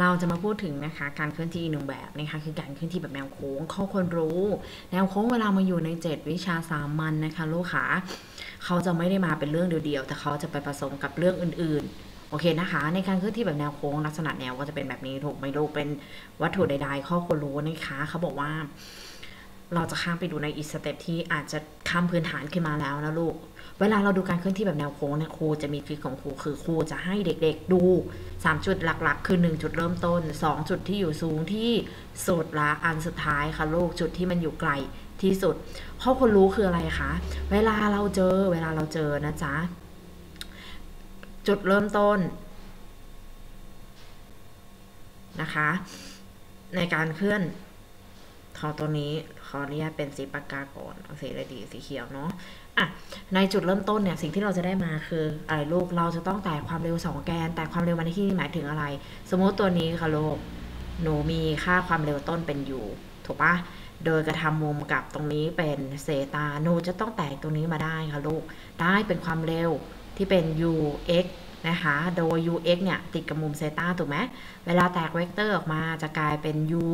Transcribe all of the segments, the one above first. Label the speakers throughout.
Speaker 1: เราจะมาพูดถึงนะคะการเคลื่อนที่หนึ่งแบบนะคะคือการเคลื่อนที่แบบแนวโค้งข้อคนรู้ แนวโค้งเวลามาอยู่ใน 7 วิชาสามัญนนะคะลูกขาเขาจะไม่ได้มาเป็นเรื่องเดียวๆแต่เขาจะไปผสมกับเรื่องอื่นๆโอเคนะคะ ในการเคลื่อนที่แบบแนวโค้งลักษณะแนวก็จะเป็นแบบนี้ถูกไหมลูกเป็นวัตถุใด ๆ ข้อคนรู้นะคะเขาบอกว่า เราจะข้ามไปดูในอีกสเต็ปที่อาจจะข้ามพื้นฐานขึ้นมาแล้วนะลูก เวลาเราดูการเคลื่อนที่แบบแนวโค้งเนี่ยครูจะมีทริคของครูคือครูจะให้เด็กๆดู 3 จุดหลักๆ คือ 1 จุดเริ่มต้น 2 จุดที่อยู่สูงที่สุดละอันสุดท้ายค่ะลูกจุดที่มันอยู่ไกลที่สุดข้อคนรู้คืออะไรคะ เวลาเราเจอเวลาเราเจอนะจ๊ะ จุดเริ่มต้นนะคะ ในการเคลื่อนขอตัวนี้ขออนุญาตเป็นสีปากกาก่อนเอาสีอะไรดีสีเขียวเนาะ อะในจุดเริ่มต้นเนี่ยสิ่งที่เราจะได้มาคืออะไรลูกเราจะต้องแตกความเร็ว 2 แกน แต่ความเร็วมาในที่นี้หมายถึงอะไร สมมติตัวนี้ค่ะลูกหนูมีค่าความเร็วต้นเป็นอยู่ถูกปะโดยกระทำมุมกับตรงนี้เป็นเซตาหนูจะต้องแตกตรงนี้มาได้ค่ะลูกได้เป็นความเร็วที่เป็น ux นะคะ โดย ux เนี่ยติดกับมุมเซตาถูกไหมเวลาแตกเวกเตอร์ออกมาจะกลายเป็น u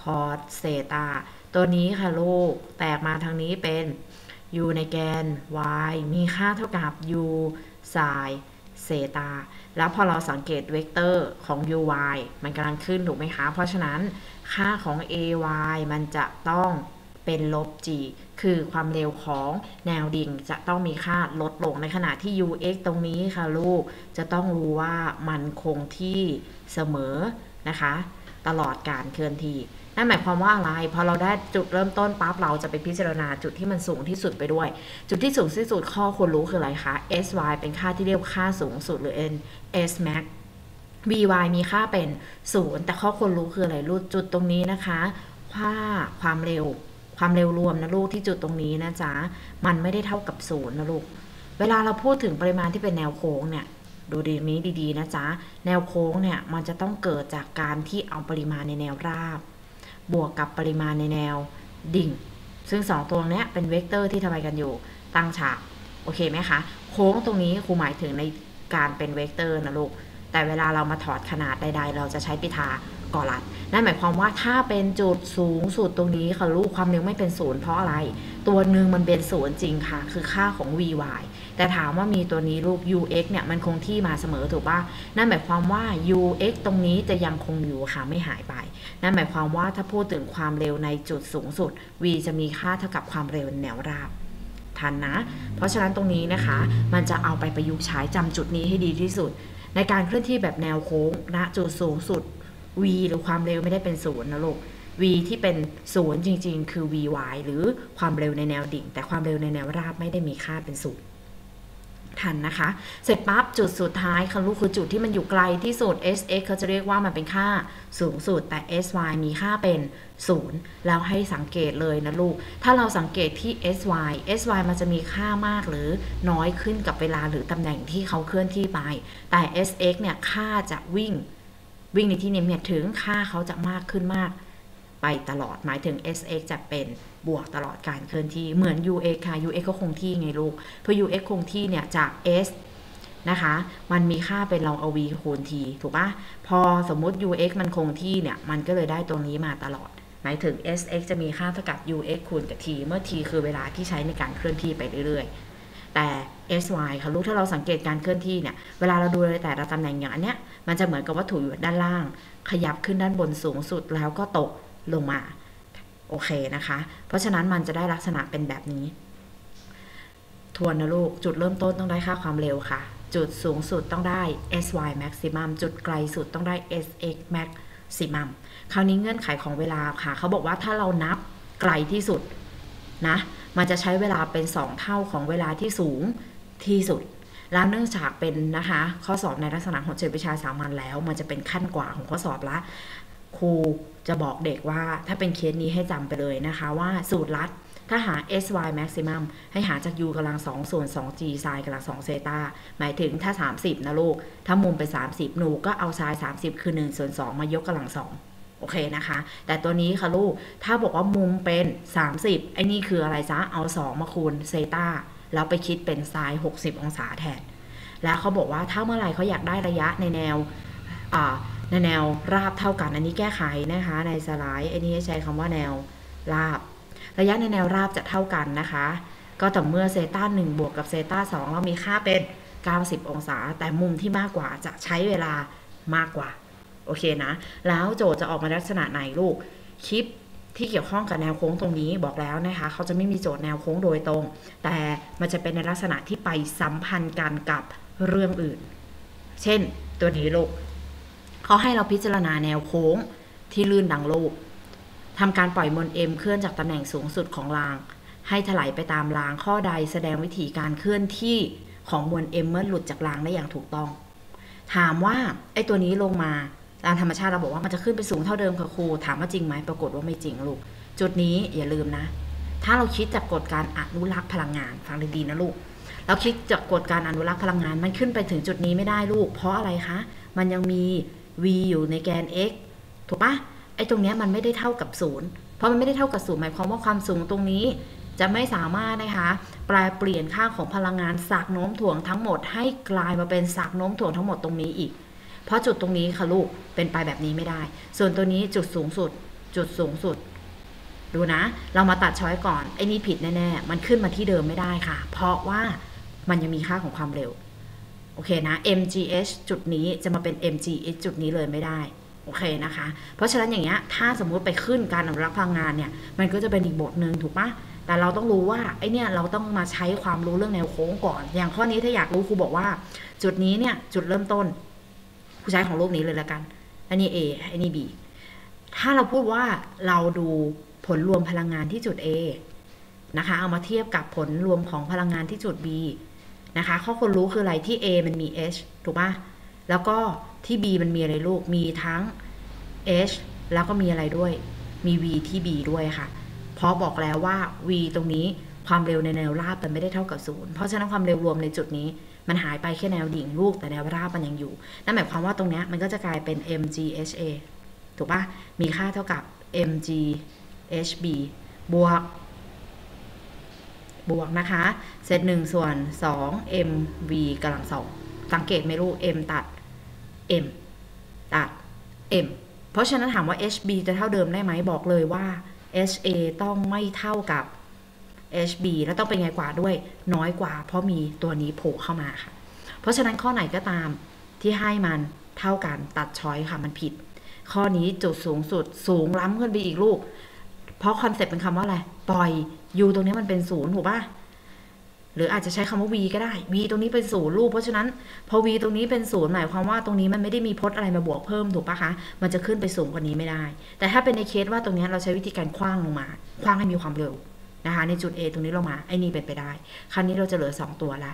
Speaker 1: คอสเซตาตัวนี้ค่ะลูกแตกมาทางนี้เป็น u ในแกน y มีค่าเท่ากับ u ไซเซตาแล้วพอเราสังเกตเวกเตอร์ของ uy มันกำลังขึ้นถูกไหมคะ เพราะฉะนั้นค่าของ ay มันจะต้องเป็นลบ g คือความเร็วของแนวดิ่งจะต้องมีค่าลดลงในขณะที่ ux ตรงนี้ค่ะลูก จะต้องรู้ว่ามันคงที่เสมอนะคะ ตลอดการเคลื่อนที่ นั่นหมายความว่าอะไร พอเราได้จุดเริ่มต้นปั๊บเราจะไปพิจารณาจุดที่มันสูงที่สุดไปด้วย จุดที่สูงที่สุดข้อควรรู้คืออะไรคะ sy เป็นค่าที่เรียกค่าสูงสุดหรือ n s max vy มีค่าเป็นศูนย์แต่ข้อควรรู้คืออะไรรูจุดตรงนี้นะคะค่าความเร็ว ความเร็วรวมนะลูกที่จุดตรงนี้นะจ๊ะ มันไม่ได้เท่ากับศูนย์นะลูก เวลาเราพูดถึงปริมาณที่เป็นแนวโค้งเนี่ยดูดีนี้ดีๆนะจ๊ะ แนวโค้งเนี่ยมันจะต้องเกิดจากการที่เอาปริมาณในแนวราบ บวกกับปริมาณในแนวดิ่ง ซึ่ง 2 ตัวนี้เป็นเวกเตอร์ที่ทำไมกันอยู่ตั้งฉาก โอเคไหมคะ โค้งตรงนี้ครูหมายถึงในการเป็นเวกเตอร์นะลูก แต่เวลาเรามาถอดขนาดใด ๆ เราจะใช้ปิทากอรัด นั่นหมายความว่าถ้าเป็นจุดสูงสุดตรงนี้ค่ะลูกความเร็วไม่เป็นศูนย์เพราะอะไร ตัวหนึ่งมันเป็นศูนย์จริงค่ะ คือค่าของ vy แต่ถามว่ามีตัวนี้ลูก ux เนี่ยมันคงที่มาเสมอถูกปะนั่นหมายความว่า ux ตรงนี้จะยังคงอยู่ค่ะไม่หายไป นั่นหมายความว่าถ้าพูดถึงความเร็วในจุดสูงสุด v จะมีค่าเท่ากับความเร็วแนวราบทันนะ เพราะฉะนั้นตรงนี้นะคะ มันจะเอาไปประยุกต์ใช้จำจุดนี้ให้ดีที่สุด ในการเคลื่อนที่แบบแนวโค้งณจุดสูงสุด v หรือความเร็วไม่ได้เป็นศูนย์นะลูก v ที่เป็นศูนย์จริง ๆ คือ vy หรือความเร็วในแนวดิ่ง แต่ความเร็วในแนวราบไม่ได้มีค่าเป็นศูนย์ ทันนะคะ เสร็จปั๊บจุดสุดท้ายค่ะลูกคือจุดที่มันอยู่ไกลที่สุด sx เขาจะเรียกว่ามันเป็นค่าสูงสุดแต่ sy มีค่าเป็น 0 แล้วให้สังเกตเลยนะลูก ถ้าเราสังเกตที่ sy sy มันจะมีค่ามากหรือน้อยขึ้นกับเวลาหรือตำแหน่งที่เขาเคลื่อนที่ไป แต่ sx เนี่ยค่าจะวิ่ง วิ่งในที่นี้เนี่ยถึงค่าเขาจะมากขึ้นมาก ไปตลอดหมายถึง sx จะเป็น บวกตลอดการเคลื่อนที่เหมือน ux ค่ะ ux ก็คงที่ไงลูก เพราะ ux คงที่เนี่ยจาก s นะคะ มันมีค่าเป็นลองเอา v คูณ t ถูกปะพอสมมุติ ux มันคงที่เนี่ย มันก็เลยได้ตรงนี้มาตลอด หมายถึง sx จะมีค่าเท่ากับ ux คูณกับ t เมื่อ t คือเวลาที่ใช้ในการเคลื่อนที่ไปเรื่อยๆ แต่ sy ค่ะลูกถ้าเราสังเกตการเคลื่อนที่เนี่ย เวลาเราดูในแต่ละตำแหน่งอย่างอันเนี้ย มันจะเหมือนกับวัตถุอยู่ด้านล่าง ขยับขึ้นด้านบนสูงสุดแล้วก็ตกลงมา โอเคนะคะ เพราะฉะนั้นมันจะได้ลักษณะเป็นแบบนี้ ทวนนะลูก จุดเริ่มต้นต้องได้ค่าความเร็วค่ะ จุดสูงสุดต้องได้ sy maximum จุดไกลสุดต้องได้ sx maximum คราวนี้เงื่อนไขของเวลาค่ะ เขาบอกว่าถ้าเรานับไกลที่สุดนะ มันจะใช้เวลาเป็น 2 เท่าของเวลาที่สูงที่สุดแล้วเนื่องจากเป็นนะคะ ข้อสอบในลักษณะของเจวิชาสามัญแล้ว มันจะเป็นขั้นกว่าของข้อสอบละ ครูจะบอกเด็กว่าถ้าเป็นเคสนี้ให้จำไปเลยนะคะว่าสูตรลัดถ้าหา sy maximum ให้หาจาก u กำลัง2ส่วน 2g ไซน์กำลัง2เซตาหมายถึงถ้า 30 นะลูก ถ้ามุมไป 30 หนูก็เอาไซน์30 คือ 1 ส่วน 2 มายกกำลัง 2 โอเคนะคะ แต่ตัวนี้ค่ะลูก ถ้าบอกว่ามุมเป็น 30 ไอ้นี่คืออะไรจ๊ะเอา 2 มาคูณเซตาแล้วไปคิดเป็นไซน์60 องศาแทน แล้วเขาบอกว่าถ้าเมื่อไหร่เขาอยากได้ระยะในแนวอ่า แนวราบเท่ากัน อันนี้แก้ไขนะคะ ในสไลด์อันนี้ใช้คำว่าแนวราบ ระยะในแนวราบจะเท่ากันนะคะ ก็ต่อเมื่อเซต้า1บวกกับเซต้า2เรามีค่าเป็น 90 องศา แต่มุมที่มากกว่าจะใช้เวลามากกว่า โอเคนะ แล้วโจทย์จะออกมาลักษณะไหนลูก คลิปที่เกี่ยวข้องกับแนวโค้งตรงนี้บอกแล้วนะคะ เขาจะไม่มีโจทย์แนวโค้งโดยตรง แต่มันจะเป็นในลักษณะที่ไปสัมพันธ์กันกับเรื่องอื่น เช่น ตัวนี้ลูก เขาให้เราพิจารณาแนวโค้งที่ลื่นดังโลกทำการปล่อยมวล M เคลื่อนจากตำแหน่งสูงสุดของราง ให้ถลายไปตามรางข้อใดแสดงวิธีการเคลื่อนที่ของมวล M เมื่อหลุดจากรางได้อย่างถูกต้อง ถามว่าไอ้ตัวนี้ลงมาตามธรรมชาติเราบอกว่ามันจะขึ้นไปสูงเท่าเดิมค่ะครู ถามว่าจริงไหมปรากฏว่าไม่จริงลูก จุดนี้อย่าลืมนะ ถ้าเราคิดจากกฎการอนุรักษ์พลังงาน ฟังดีๆนะลูก เราคิดจากกฎการอนุรักษ์พลังงาน มันขึ้นไปถึงจุดนี้ไม่ได้ลูก เพราะอะไรคะ มันยังมี v อยู่ในแกน x ถูกปะไอ้ตรงเนี้ยมันไม่ได้เท่ากับศูนย์เพราะมันไม่ได้เท่ากับศูนย์หมายความว่าความสูงตรงนี้จะไม่สามารถนะคะแปลเปลี่ยนค่าของพลังงานสากโน้มถ่วงทั้งหมด ให้กลายมาเป็นสากโน้มถ่วงทั้งหมดตรงนี้อีก เพราะจุดตรงนี้ค่ะลูกเป็นไปแบบนี้ไม่ได้ ส่วนตัวนี้จุดสูงสุด จุดสูงสุด ดูนะ เรามาตัดช้อยก่อนไอ้นี่ผิดแน่ๆมันขึ้นมาที่เดิมไม่ได้ค่ะ เพราะว่ามันยังมีค่าของความเร็ว โอเคนะ mgh จุดนี้จะมาเป็น mgh จุดนี้เลยไม่ได้โอเคนะคะ เพราะฉะนั้นอย่างเงี้ยถ้าสมมุติไปขึ้นการอนุรักษ์พลังงานเนี่ย มันก็จะเป็นอีกบทหนึ่งถูกปะแต่เราต้องรู้ว่าไอเนี่ยเราต้องมาใช้ความรู้เรื่องแนวโค้งก่อน อย่างข้อนี้ถ้าอยากรู้ครูบอกว่า จุดนี้เนี่ยจุดเริ่มต้นครูใช้ของรูปนี้เลยละกันอันนี้ A อันนี้ B ถ้าเราพูดว่าเราดูผลรวมพลังงานที่จุด A นะคะ เอามาเทียบกับผลรวมของพลังงานที่จุด B นะคะ ข้อคนรู้คืออะไรที่ A มันมี H ถูกปะแล้วก็ที่ B มันมีอะไรลูก มีทั้ง H แล้วก็มีอะไรด้วย มี V ที่ B ด้วยค่ะ เพราะบอกแล้วว่า V ตรงนี้ความเร็วในแนวราบมันไม่ได้เท่ากับศูนย์เพราะฉะนั้นความเร็วรวมในจุดนี้ มันหายไปแค่แนวดิ่งลูกแต่แนวราบมันยังอยู่ นั่นหมายความว่าตรงนี้มันก็จะกลายเป็น mgha ถูกปะมีค่าเท่ากับ mghb บวก บวกนะคะเซตหนึ่งส่วน2 mv กำลังสองสังเกตไหมลูก m ตัด m ตัด m เพราะฉะนั้นถามว่า hb จะเท่าเดิมได้ไหมบอกเลยว่า ha ต้องไม่เท่ากับ hb แล้วต้องเป็นไงกว่าด้วยน้อยกว่าเพราะมีตัวนี้โผล่เข้ามาค่ะ เพราะฉะนั้นข้อไหนก็ตามที่ให้มันเท่ากันตัดช้อยค่ะมันผิด ข้อนี้จุดสูงสุดสูงล้ำขึ้นไปอีกลูก เพราะคอนเซ็ปต์เป็นคำว่าอะไร ปล่อย u ตรงนี้มันเป็นศูนย์ถูกปะหรืออาจจะใช้คำว่า v ก็ได้ v ตรงนี้เป็นศูนย์ลูกเพราะฉะนั้น พอ v ตรงนี้เป็นศูนย์หมายความว่าตรงนี้มันไม่ได้มีพจน์อะไรมาบวกเพิ่มถูกปะคะ มันจะขึ้นไปสูงกว่านี้ไม่ได้ แต่ถ้าเป็นในเคสว่าตรงนี้เราใช้วิธีการคว้างลงมา คว้างให้มีความเร็วนะคะ ในจุด A ตรงนี้ลงมา ไอ้นี่เป็นไปได้ ครั้นี้เราจะเหลือ 2 ตัวละ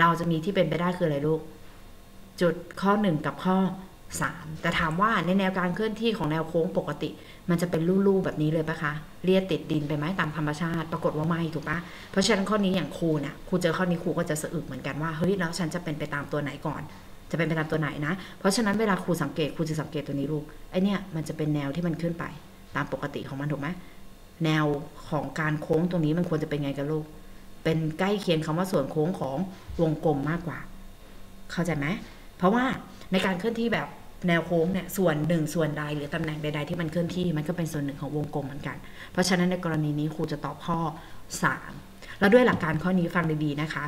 Speaker 1: เราจะมีที่เป็นไปได้คืออะไรลูก จุดข้อ 1 กับข้อ 3 แต่ถามว่าในแนวการเคลื่อนที่ของแนวโค้งปกติ มันจะเป็นลู่ๆแบบนี้เลยปะคะเรียดติดดินไปไหมตามธรรมชาติ ปรากฏว่าไม่ถูกปะเพราะฉะนั้นข้อนี้อย่างครูนะ่ะครูเจอข้อนี้ครูก็จะสะอึกเหมือนกันว่าเฮ้ยแล้วฉันจะเป็นไปตามตัวไหนก่อน จะเป็นไปตามตัวไหนนะ เพราะฉะนั้นเวลาครูสังเกตครูจะสังเกตตัวนี้ลูกไอเนี่ยมันจะเป็นแนวที่มันขึ้นไป ตามปกติของมันถูกไหมแนวของการโค้งตรงนี้มันควรจะเป็นไงกันลูกเป็นใกล้เคียงคำว่าส่วนโค้งของวงกลมมากกว่า เข้าใจไหมเพราะว่าในการเคลื่อนที่แบบ แนวโค้งเนี่ยส่วนหนึ่งส่วนใดหรือตำแหน่งใด ๆ ที่มันเคลื่อนที่มันก็เป็นส่วนหนึ่งของวงกลมเหมือนกัน เพราะฉะนั้นในกรณีนี้ครูจะตอบข้อ 3 แล้วด้วยหลักการข้อนี้ฟังดีๆนะคะ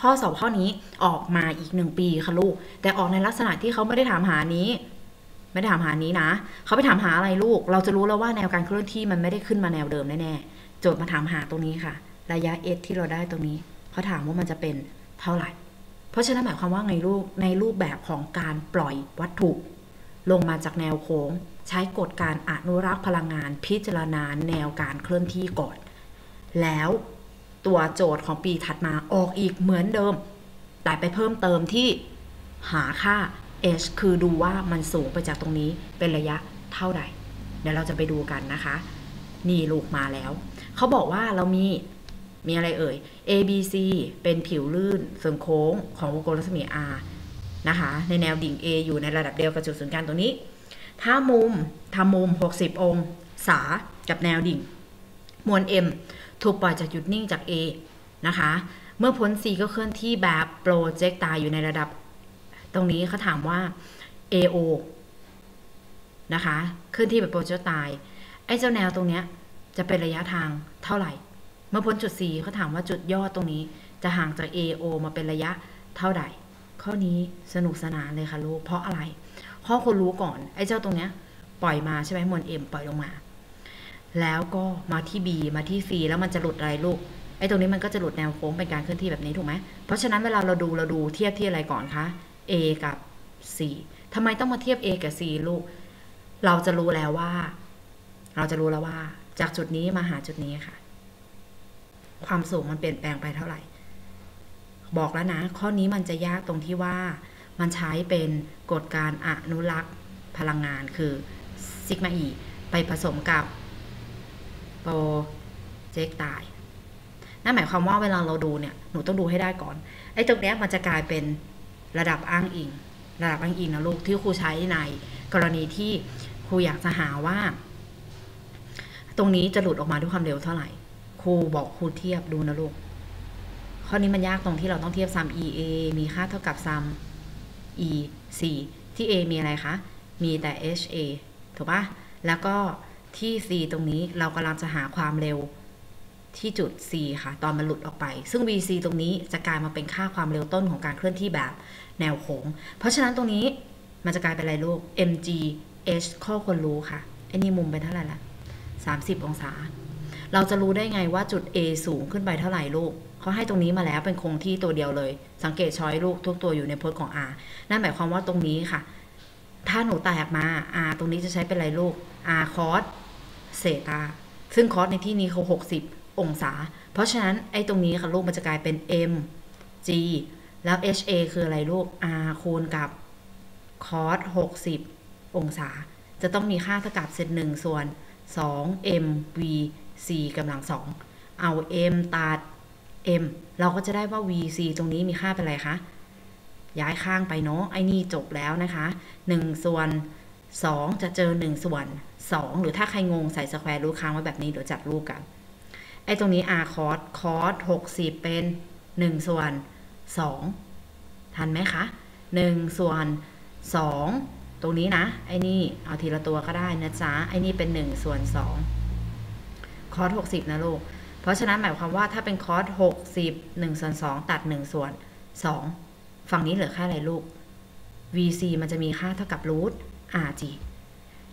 Speaker 1: ข้อสอบข้อนี้ออกมาอีกหนึ่งปีค่ะลูก แต่ออกในลักษณะที่เขาไม่ได้ถามหานี้ ไม่ได้ถามหานี้นะ เขาไปถามหาอะไรลูก เราจะรู้แล้วว่าแนวการเคลื่อนที่มันไม่ได้ขึ้นมาแนวเดิมแน่ๆโจทย์มาถามหาตรงนี้ค่ะ ระยะ s ที่เราได้ตรงนี้ เขาถามว่ามันจะเป็นเท่าไหร่ เพราะฉะนั้นหมายความว่าไงลูกในรูปแบบของการปล่อยวัตถุ ลงมาจากแนวโค้ง ใช้กฎการอนุรักษ์พลังงานพิจารณาแนวการเคลื่อนที่ก่อน แล้วตัวโจทย์ของปีถัดมาออกอีกเหมือนเดิม แต่ไปเพิ่มเติมที่หาค่า h คือดูว่ามันสูงไปจากตรงนี้เป็นระยะเท่าใดเดี๋ยวเราจะไปดูกันนะคะ นี่ลูกมาแล้ว เขาบอกว่าเรามี มีอะไรเอ่ย A B C เป็นผิวลื่นส่วนโค้งของวงกลมรัศมี R นะคะ ในแนวดิ่ง A อยู่ในระดับเดียวกับจุดศูนย์กลางตรงนี้ ถ้ามุมทำมุม 60 องศากับแนวดิ่ง มวล M ถูกปล่อยจากหยุดนิ่งจาก A นะคะ เมื่อพ้น C ก็เคลื่อนที่แบบโปรเจกตาอยู่ในระดับ ตรงนี้เขาถามว่า AO นะคะ เคลื่อนที่แบบโปรเจกต์ตายไอ้เจ้าแนวตรงเนี้ยจะเป็นระยะทางเท่าไหร่ เมื่อพ้นจุด C เขาถามว่าจุดยอดตรงนี้ จะห่างจาก AO มาเป็นระยะเท่าใดข้อนี้สนุกสนานเลยค่ะลูกเพราะอะไรข้อคุณรู้ก่อน ไอ้เจ้าตรงเนี้ย ปล่อยมาใช่ไหมมวล M ปล่อยลงมา แล้วก็มาที่ B มาที่ C แล้วมันจะหลุดอะไรลูกไอ้ตรงนี้มันก็จะหลุดแนวโค้งเป็นการเคลื่อนที่แบบนี้ถูกไหมเพราะฉะนั้นเวลาเราดูเราดูเทียบที่อะไรก่อนคะ A กับ C ทำไมต้องมาเทียบ A กับ C ลูก เราจะรู้แล้วว่า เราจะรู้แล้วว่า จากจุดนี้มาหาจุดนี้ค่ะ ความสูงมันเปลี่ยนแปลงไปเท่าไหร่ บอกแล้วนะ ข้อนี้มันจะยากตรงที่ว่ามันใช้เป็นกฎการอนุรักษ์พลังงานคือซิกมาอีไปผสมกับโปรเจกตายนั่นหมายความว่าเวลาเราดูเนี่ย หนูต้องดูให้ได้ก่อน ไอ้ตรงเนี้ยมันจะกลายเป็นระดับอ้างอิง ระดับอ้างอิงนะลูกที่ครูใช้ในกรณีที่ครูอยากจะหาว่า ตรงนี้จะหลุดออกมาด้วยความเร็วเท่าไหร่ ครูบอกครูเทียบดูนะลูก ข้อนี้มันยากตรงที่เราต้องเทียบซัม e a มีค่าเท่ากับซัม e c ที่ a มีอะไรคะ มีแต่ h a ถูกปะแล้วก็ที่ c ตรงนี้เรากำลังจะหาความเร็วที่จุด c ค่ะ ตอนมันหลุดออกไป ซึ่ง vc ตรงนี้จะกลายมาเป็นค่าความเร็วต้นของการเคลื่อนที่แบบแนวโค้ง เพราะฉะนั้นตรงนี้มันจะกลายเป็นอะไรลูก mg h ข้อควรรู้ค่ะไอ้นี่มุมเป็นเท่าไหร่ละ30 องศา เราจะรู้ได้ไงว่าจุด A สูงขึ้นไปเท่าไหร่ลูกเขาให้ตรงนี้มาแล้วเป็นคงที่ตัวเดียวเลย สังเกตช้อยลูกทุกตัวอยู่ในพจน์ของ R นั่นหมายความว่าตรงนี้ค่ะ ถ้าหนูแตกมา R ตรงนี้จะใช้เป็นอะไรลูก R cos เซตาซึ่งคอสในที่นี้เขา60 องศา เพราะฉะนั้นไอ้ตรงนี้ค่ะลูกมันจะกลายเป็น M G แล้ว HA คืออะไรลูก R คูณกับ cos 60 องศา จะต้องมีค่าเท่ากับเศษหนึ่งส่วน 2 m v c กำลังสองเอา m ตัด m เราก็จะได้ว่า v c ตรงนี้มีค่าเป็นอะไรคะย้ายข้างไปเนาะไอ้นี่จบแล้วนะคะ 1 ส่วน 2 จะเจอ 1 ส่วน 2 หรือถ้าใครงงใส่สแควร์รูทค้างไว้แบบนี้เดี๋ยวจัดรูปกัน ไอ้ตรงนี้ r cos cos 60 เป็น 1 ส่วน 2 ทันไหมคะ 1 ส่วน 2 ตรงนี้นะ ไอ้นี่เอาทีละตัวก็ได้นะจ๊ะ ไอ้นี่เป็น 1 ส่วน 2 คอร์ส60นะลูก เพราะฉะนั้นหมายความว่าถ้าเป็นคอร์ส60 1ส่วน2ตัด1ส่วน2ฝั่งนี้เหลือแค่อะไรลูก VC มันจะมีค่าเท่ากับรูท RG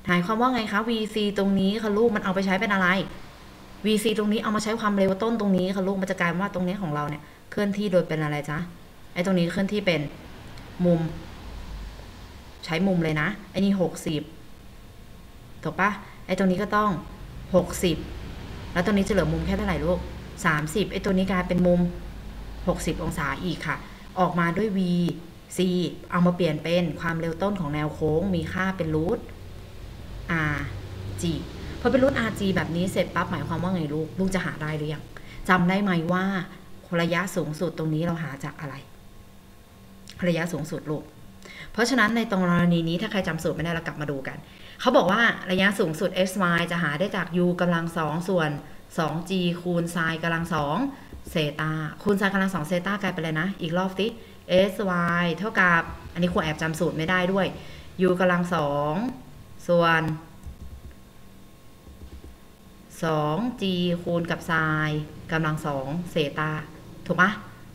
Speaker 1: หมายความว่าไงคะ VC ตรงนี้ค่ะลูกมันเอาไปใช้เป็นอะไร VC ตรงนี้เอามาใช้ความเร็วต้นตรงนี้ค่ะลูกมันจะกลายว่าตรงนี้ของเราเนี่ยเคลื่อนที่โดยเป็นอะไรจ๊ะไอ้ตรงนี้เคลื่อนที่เป็นมุม ใช้มุมเลยนะไอ้นี่หกสิบถูกปะไอ้ตรงนี้ก็ต้องหกสิบ แล้วตรงนี้จะเหลือมุมแค่เท่าไหร่ลูกสามสิบไอ้ตัวนี้กลายเป็นมุมหกสิบองศาอีกค่ะ ออกมาด้วย v c เอามาเปลี่ยนเป็นความเร็วต้นของแนวโค้ง มีค่าเป็นรูท r g พอเป็นรูท r g แบบนี้เสร็จปั๊บหมายความว่าไงลูก ลูกจะหาได้หรือยังจำได้ไหมว่าระยะสูงสุดตรงนี้เราหาจากอะไร ระยะสูงสุดลูก เพราะฉะนั้นในตรงกรณีนี้ถ้าใครจำสูตรไม่ได้เรากลับมาดูกัน เขาบอกว่าระยะสูงสุด s y จะหาได้จาก u กำลังสองส่วน 2g คูณ sin กำลังสองเซตาคูณ sin กำลังสองเซตากลายเป็นอะไรนะ อีกรอบสิ s y เท่ากับ อันนี้ครูแอบจำสูตรไม่ได้ด้วย u กำลังสองส่วน 2g คูณกับ sin กำลังสองเซตาถูกปะ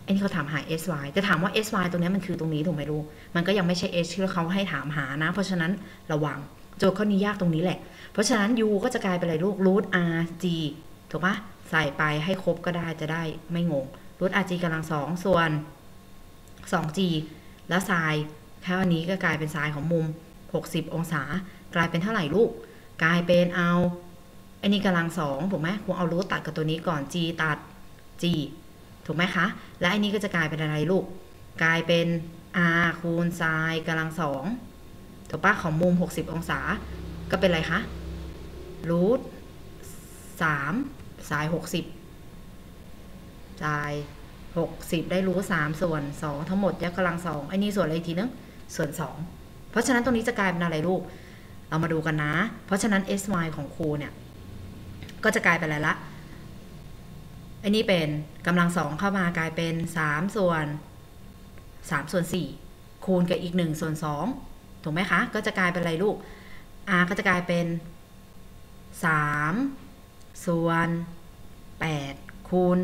Speaker 1: อ้นี่เขาถามหา sy จะถามว่า sy ตรงนี้มันคือตรงนี้ถูกไหมลูกมันก็ยังไม่ใช่ h ที่เขาให้ถามหานะ เพราะฉะนั้นระวัง โจทย์ข้อนี้ยากตรงนี้แหละ เพราะฉะนั้น u ก็จะกลายเป็นอะไรลูก root r g ถูกปะใส่ไปให้ครบก็ได้จะได้ไม่งง root r g กำลังสองส่วน 2g แล้ว sin แค่วันนี้ก็กลายเป็น sin ของมุม 60 องศา กลายเป็นเท่าไหร่ลูก กลายเป็นเอาอ้นี่กำลังสองถูกไหมครูเอารูทตัดกับตัวนี้ก่อน g ตัด g ถูกไหมคะ และอันนี้ก็จะกลายเป็นอะไรลูก กลายเป็น r คูณ sin กำลังสอง ถูกปะของมุม 60 องศา ก็เป็นอะไรคะรูทสาม sin 60 sin 60 ได้รูทสามส่วน 2 ทั้งหมดยกกำลังสองไอ้นี่ส่วนอะไรทีนึงส่วน 2 เพราะฉะนั้นตรงนี้จะกลายเป็นอะไรลูก เรามาดูกันนะ เพราะฉะนั้น sy ของครูเนี่ย ก็จะกลายเป็นอะไรละอันนี้เป็นกำลังสองเข้ามากลายเป็นสามส่วนสามส่วนสี่คูณกับอีกหนึ่งส่วนสอง ถูกไหมคะ ก็จะกลายเป็นอะไรลูก r ก็จะกลายเป็น 3 ส่วน 8 คูณ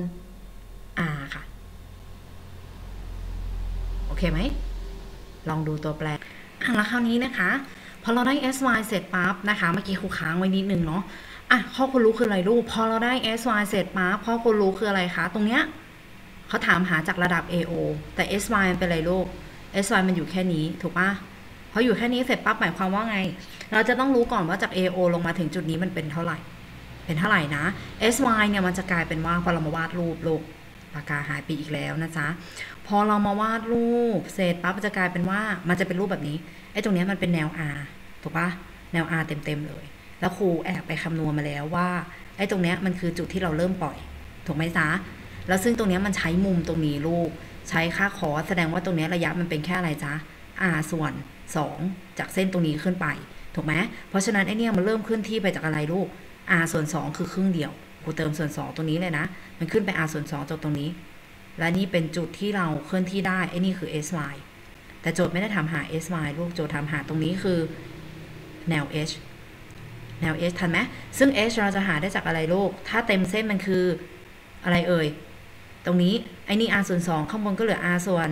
Speaker 1: r ค่ะ โอเคไหม ลองดูตัวแปรอะแล้วคราวนี้นะคะ พอเราได้ sy เสร็จปั๊บนะคะ เมื่อกี้ครูค้างไว้นิดนึงเนาะอะข้อคุณรู้คืออะไรลูก พอเราได้ sy เสร็จปั๊บข้อคุณรู้คืออะไรคะ ตรงเนี้ยเขาถามหาจากระดับ AO แต่ sy มันเป็นอะไรลูก sy มันอยู่แค่นี้ ถูกปะ ออยู่แค่นี้เสร็จปั๊บหมายความว่าไง เราจะต้องรู้ก่อนว่าจาก AO ลงมาถึงจุดนี้มันเป็นเท่าไหร่ เป็นเท่าไหร่นะ sy เนี่ยมันจะกลายเป็นว่าพอเรามาวาดรูปโลกปากกาหายไปอีกแล้วนะจ๊ะ พอเรามาวาดรูปเสร็จปั๊บมันจะกลายเป็นว่ามันจะเป็นรูปแบบนี้ไอ้ตรงนี้มันเป็นแนว R ถูกปะแนว R เต็มๆเลย แล้วครูแอบไปคำนวณมาแล้วว่าไอ้ตรงเนี้ยมันคือจุดที่เราเริ่มปล่อย ถูกไหมจ๊ะแล้วซึ่งตรงเนี้ยมันใช้มุมตรงนี้ลูก ใช้ค่าคอแสดงว่าตรงเนี้ยระยะมันเป็นแค่อะไรจ๊ะ R ส่วน 2 จากเส้นตรงนี้ขึ้นไป ถูกไหมเพราะฉะนั้นไอ้เนี่ยมันเริ่มขึ้นที่ไปจากอะไรลูก R ส่วน 2 คือครึ่งเดียวคูเติมส่วน 2 ตรงนี้เลยนะ มันขึ้นไป R ส่วน 2จากตรงนี้ และนี่เป็นจุดที่เราเคลื่อนที่ได้ไอ้นี่คือ sy แต่โจทย์ไม่ได้ถามหา sy ลูกโจทย์ถามหาตรงนี้คือแนว h แนว h ทันไหมซึ่ง h เราจะหาได้จากอะไรลูก ถ้าเต็มเส้นมันคืออะไรเอ่ย ตรงนี้ ไอ้นี่ r ส่วน2ข้างบนก็เหลือ r ส่วน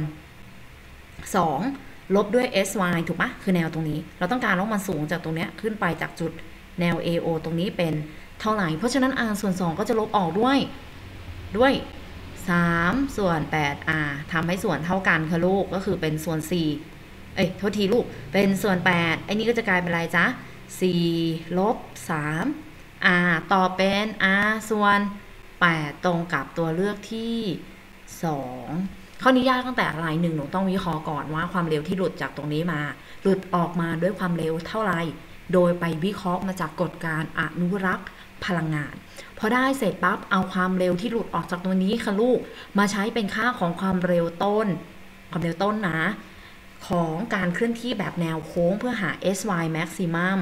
Speaker 1: 2 ลบด้วย sy ถูกปะคือแนวตรงนี้ เราต้องการว่ามันสูงจากตรงเนี้ยขึ้นไปจากจุดแนว AO ตรงนี้เป็นเท่าไหร่ เพราะฉะนั้น r ส่วน 2 ก็จะลบออกด้วยด้วย 3 ส่วน 8 r ทำให้ส่วนเท่ากันค่ะลูกก็คือเป็นส่วน 4 เอ้ยโทษทีลูก เป็นส่วน 8 ไอ้นี่ก็จะกลายเป็นอะไรจ๊ะ 4 ลบ 3 r ต่อเป็น r ส่วน 8 ตรงกับตัวเลือกที่ 2 ข้อนี้ยากตั้งแต่อะไรหนึ่งหนูต้องวิเคราะห์ก่อนว่าความเร็วที่หลุดจากตรงนี้มา หลุดออกมาด้วยความเร็วเท่าไหร่โดยไปวิเคราะห์มาจากกฎการอนุรักษ์พลังงาน พอได้เสร็จปั๊บเอาความเร็วที่หลุดออกจากตัวนี้ค่ะลูก มาใช้เป็นค่าของความเร็วต้น ความเร็วต้นนะ ของการเคลื่อนที่แบบแนวโค้งเพื่อหา sy maximum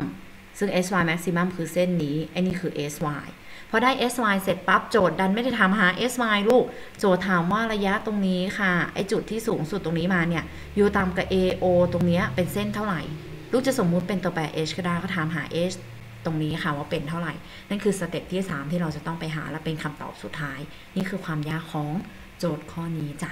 Speaker 1: ซึ่ง sy maximum คือเส้นนี้ไอ้นี่คือ sy อได้ sy เสร็จปั๊บโจทย์ดันไม่ได้ถามหา sy ลูก โจทย์ถามว่าระยะตรงนี้ค่ะ ไอจุดที่สูงสุดตรงนี้มาเนี่ยอยู่ตามกับ ao ตรงเนี้ยเป็นเส้นเท่าไหร่ ลูกจะสมมุติเป็นตัวแปร h ก็ได้ก็ถามหา h ตรงนี้ค่ะว่าเป็นเท่าไหร่ นั่นคือสเต็ปที่ 3 ที่เราจะต้องไปหาและเป็นคำตอบสุดท้าย นี่คือความยากของโจทย์ข้อนี้จ้ะ